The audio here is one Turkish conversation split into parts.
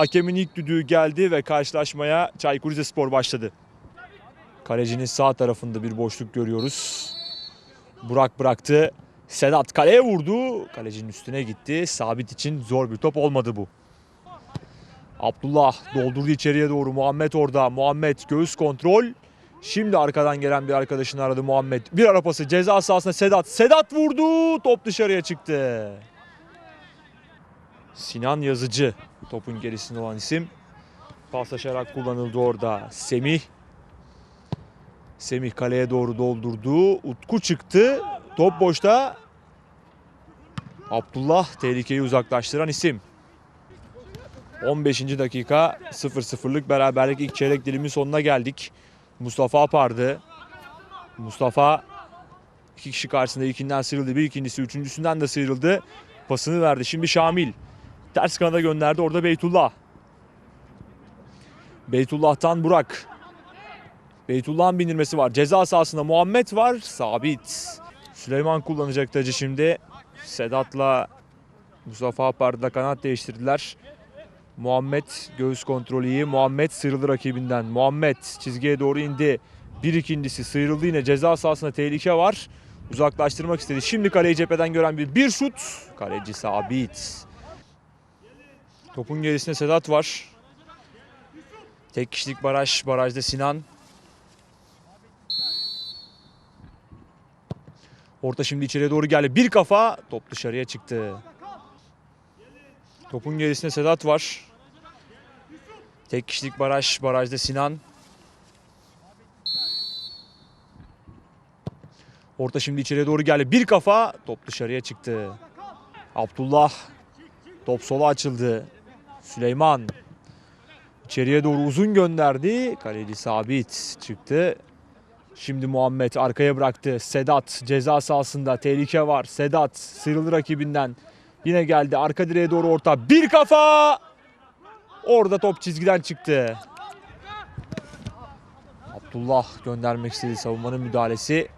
Hakemin ilk düdüğü geldi ve karşılaşmaya Çaykur Rizespor başladı. Kalecinin sağ tarafında bir boşluk görüyoruz. Burak bıraktı. Sedat kaleye vurdu. Kalecinin üstüne gitti. Sabit için zor bir top olmadı bu. Abdullah doldurdu içeriye doğru. Muhammed orada. Muhammed göğüs kontrol. Şimdi arkadan gelen bir arkadaşını aradı Muhammed. Bir ara pası ceza sahasına Sedat. Sedat vurdu. Top dışarıya çıktı. Sinan Yazıcı topun gerisinde olan isim. Paslaşarak kullanıldı orada. Semih. Semih kaleye doğru doldurdu. Utku çıktı. Top boşta. Abdullah tehlikeyi uzaklaştıran isim. 15. dakika 0-0'lık beraberlik ilk çeyrek dilimin sonuna geldik. Mustafa Apardı. Mustafa iki kişi karşısında ilkinden sıyrıldı. Bir ikincisi üçüncüsünden de sıyrıldı. Pasını verdi. Şimdi Şamil. Ters kanada gönderdi. Orada Beytullah. Beytullah'tan Burak. Beytullah'ın bindirmesi var. Ceza sahasında Muhammed var. Sabit. Süleyman kullanacak tacı şimdi. Sedat'la Mustafa Apar'da kanat değiştirdiler. Muhammed göğüs kontrolü iyi. Muhammed sıyrıldı rakibinden. Muhammed çizgiye doğru indi. Bir ikincisi sıyrıldı yine ceza sahasında tehlike var. Uzaklaştırmak istedi. Şimdi kaleyi cepheden gören bir bir şut. Kaleci sabit. Topun gerisinde Sedat var. Tek kişilik baraj. Barajda Sinan. Orta şimdi içeriye doğru geldi. Bir kafa. Top dışarıya çıktı. Topun gerisinde Sedat var. Tek kişilik baraj. Barajda Sinan. Orta şimdi içeriye doğru geldi. Bir kafa. Top dışarıya çıktı. Abdullah. Top sola açıldı. Süleyman. İçeriye doğru uzun gönderdi. Kaleci sabit çıktı. Şimdi Muhammed arkaya bıraktı. Sedat ceza sahasında tehlike var. Sedat sıyrıldı rakibinden. Yine geldi arka direğe doğru orta. Bir kafa! Orada top çizgiden çıktı. Abdullah göndermek istedi savunmanın müdahalesi.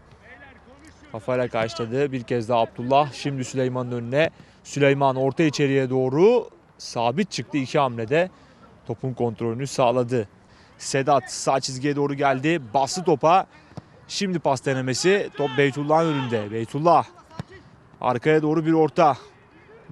Kafayla karşıladı. Bir kez daha Abdullah. Şimdi Süleyman'ın önüne. Süleyman orta içeriye doğru sabit çıktı iki hamlede. Topun kontrolünü sağladı. Sedat sağ çizgiye doğru geldi. Bastı topa. Şimdi pas denemesi. Top Beytullah'ın önünde. Beytullah. Arkaya doğru bir orta.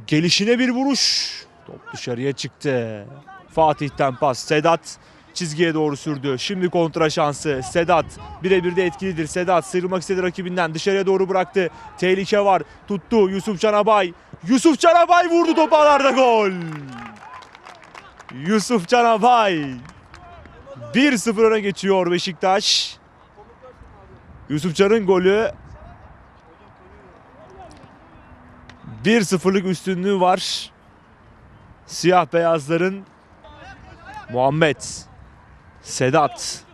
Gelişine bir vuruş. Top dışarıya çıktı. Fatih'ten pas. Sedat çizgiye doğru sürdü. Şimdi kontra şansı. Sedat birebir de etkilidir. Sedat sıyrılmak istedi rakibinden. Dışarıya doğru bıraktı. Tehlike var. Tuttu Yusuf Canabay. Yusuf Canabay vurdu topu ağlarda gol. Yusuf Canabay. 1-0 öne geçiyor Beşiktaş. Yusuf Can'ın golü 1-0'lık üstünlüğü var. Siyah beyazların Muhammed, Sedat.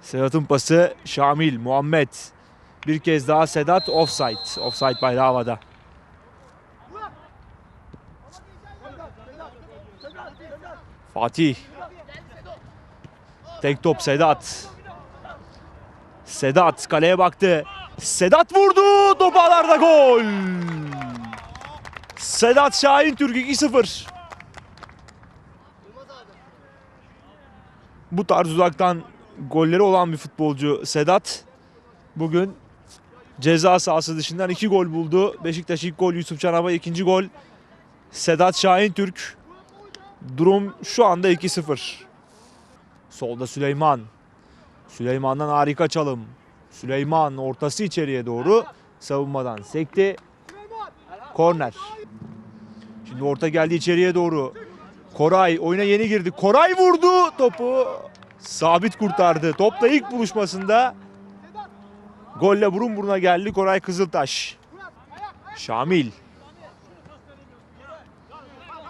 Sedat'ın pası Şamil, Muhammed. Bir kez daha Sedat offside. Offside bayrağı havada. Fatih. Tek top Sedat. Sedat kaleye baktı. Sedat vurdu. Top ağlarda gol. Sedat Şahin Türk 2-0. Bu tarz uzaktan golleri olan bir futbolcu Sedat. Bugün ceza sahası dışından iki gol buldu. Beşiktaş ilk gol Yusuf Çanaba ikinci gol Sedat Şahin Türk. Durum şu anda 2-0. Solda Süleyman. Süleyman'dan harika çalım. Süleyman ortası içeriye doğru savunmadan sekti. Korner. Şimdi orta geldi içeriye doğru. Koray oyuna yeni girdi. Koray vurdu topu. Sabit kurtardı. Topla ilk buluşmasında golle burun buruna geldi Koray Kızıltaş. Şamil.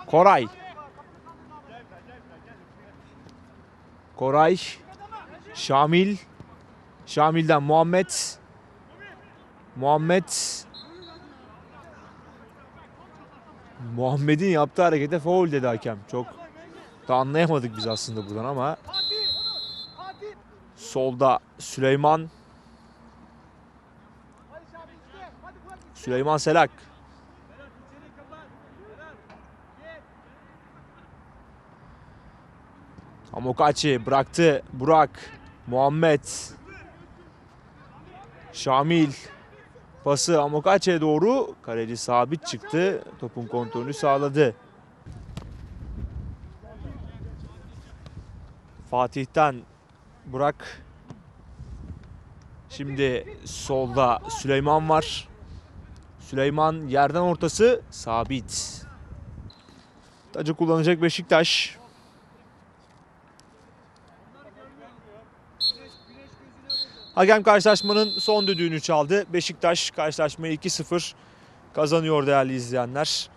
Koray. Koray. Şamil. Şamil'den Muhammed. Muhammed. Muhammed'in yaptığı harekete foul dedi hakem. Çok da anlayamadık biz aslında buradan ama. Solda Süleyman. Süleyman Selak. Amokachi bıraktı. Burak. Muhammed. Şamil. Pası Amokachi'ye doğru. Kaleci sabit çıktı. Topun kontrolünü sağladı. Fatih'ten Burak. Şimdi solda Süleyman var. Süleyman yerden ortası sabit. Tacı kullanacak Beşiktaş. Hakem karşılaşmanın son düdüğünü çaldı. Beşiktaş karşılaşmayı 2-0 kazanıyor değerli izleyenler.